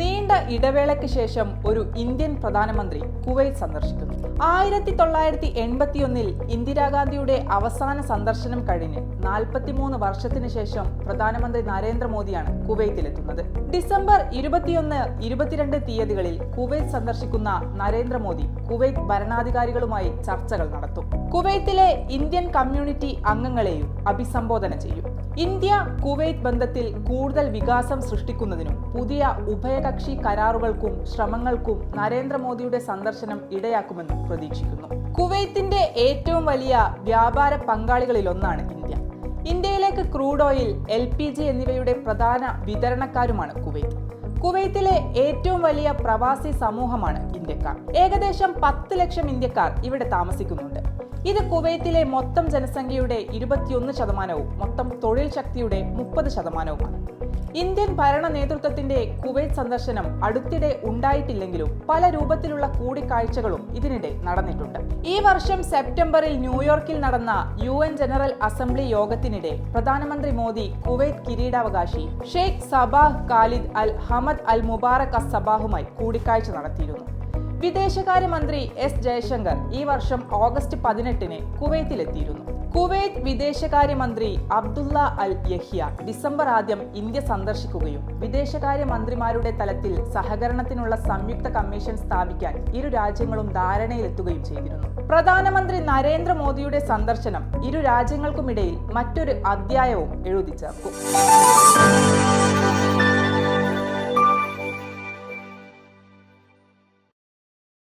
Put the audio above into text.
นี่ ഇടവേളയ്ക്ക് ശേഷം ഒരു ഇന്ത്യൻ പ്രധാനമന്ത്രി കുവൈറ്റ് സന്ദർശിക്കുന്നു. ആയിരത്തി തൊള്ളായിരത്തി എൺപത്തിയൊന്നിൽ ഇന്ദിരാഗാന്ധിയുടെ അവസാന സന്ദർശനം കഴിഞ്ഞ് നാൽപ്പത്തിമൂന്ന് വർഷത്തിന് ശേഷം പ്രധാനമന്ത്രി നരേന്ദ്രമോദിയാണ് കുവൈത്തിലെത്തുന്നത് ഡിസംബർ ഇരുപത്തിയൊന്ന് ഇരുപത്തിരണ്ട് തീയതികളിൽ കുവൈത്ത് സന്ദർശിക്കുന്ന നരേന്ദ്രമോദി കുവൈത്ത് ഭരണാധികാരികളുമായി ചർച്ചകൾ നടത്തും. കുവൈത്തിലെ ഇന്ത്യൻ കമ്മ്യൂണിറ്റി അംഗങ്ങളെയും അഭിസംബോധന ചെയ്യും. ഇന്ത്യ കുവൈത്ത് ബന്ധത്തിൽ കൂടുതൽ വികാസം സൃഷ്ടിക്കുന്നതിനും പുതിയ ഉഭയകക്ഷി കരാറുകൾക്കും ശ്രമങ്ങൾക്കും നരേന്ദ്രമോദിയുടെ സന്ദർശനം ഇടയാക്കുമെന്നും പ്രതീക്ഷിക്കുന്നു. കുവൈത്തിന്റെ ഏറ്റവും വലിയ വ്യാപാര പങ്കാളികളിലൊന്നാണ് ഇന്ത്യ. ഇന്ത്യയിലേക്ക് crude oil L P G എന്നിവയുടെ പ്രധാന വിതരണക്കാരുമാണ് കുവൈത്ത്. കുവൈത്തിലെ ഏറ്റവും വലിയ പ്രവാസി സമൂഹമാണ് ഇന്ത്യക്കാർ. ഏകദേശം പത്ത് ലക്ഷം ഇന്ത്യക്കാർ ഇവിടെ താമസിക്കുന്നുണ്ട്. ഇത് കുവൈത്തിലെ മൊത്തം ജനസംഖ്യയുടെ ഇരുപത്തിയൊന്ന് ശതമാനവും മൊത്തം തൊഴിൽ ശക്തിയുടെ മുപ്പത് ശതമാനവുമാണ്. ഇന്ത്യൻ ഭരണ നേതൃത്വത്തിന്റെ കുവൈറ്റ് സന്ദർശനം അടുത്തിടെ ഉണ്ടായിട്ടില്ലെങ്കിലും പല രൂപത്തിലുള്ള കൂടിക്കാഴ്ചകളും ഇതിനിടെ നടന്നിട്ടുണ്ട്. ഈ വർഷം സെപ്റ്റംബറിൽ ന്യൂയോർക്കിൽ നടന്ന യു എൻ ജനറൽ അസംബ്ലി യോഗത്തിനിടെ പ്രധാനമന്ത്രി മോദി കുവൈത്ത് കിരീടാവകാശി Sheikh Sabah Khalid Al Hamad Al Mubarak As സബാഹുമായി കൂടിക്കാഴ്ച നടത്തിയിരുന്നു. വിദേശകാര്യമന്ത്രി എസ് ജയശങ്കർ ഈ വർഷം ഓഗസ്റ്റ് പതിനെട്ടിന് കുവൈത്തിലെത്തിയിരുന്നു. കുവൈത്ത് വിദേശകാര്യമന്ത്രി അബ്ദുള്ള അൽ യഹിയ ഡിസംബർ ആദ്യം ഇന്ത്യ സന്ദർശിക്കുകയും വിദേശകാര്യമന്ത്രിമാരുടെ തലത്തിൽ സഹകരണത്തിനുള്ള സംയുക്ത കമ്മീഷൻ സ്ഥാപിക്കാൻ ഇരു രാജ്യങ്ങളും ധാരണയിലെത്തുകയും ചെയ്തിരുന്നു. പ്രധാനമന്ത്രി നരേന്ദ്രമോദിയുടെ സന്ദർശനം ഇരു രാജ്യങ്ങൾക്കുമിടയിൽ മറ്റൊരു അധ്യായവും എഴുതി ചേർക്കും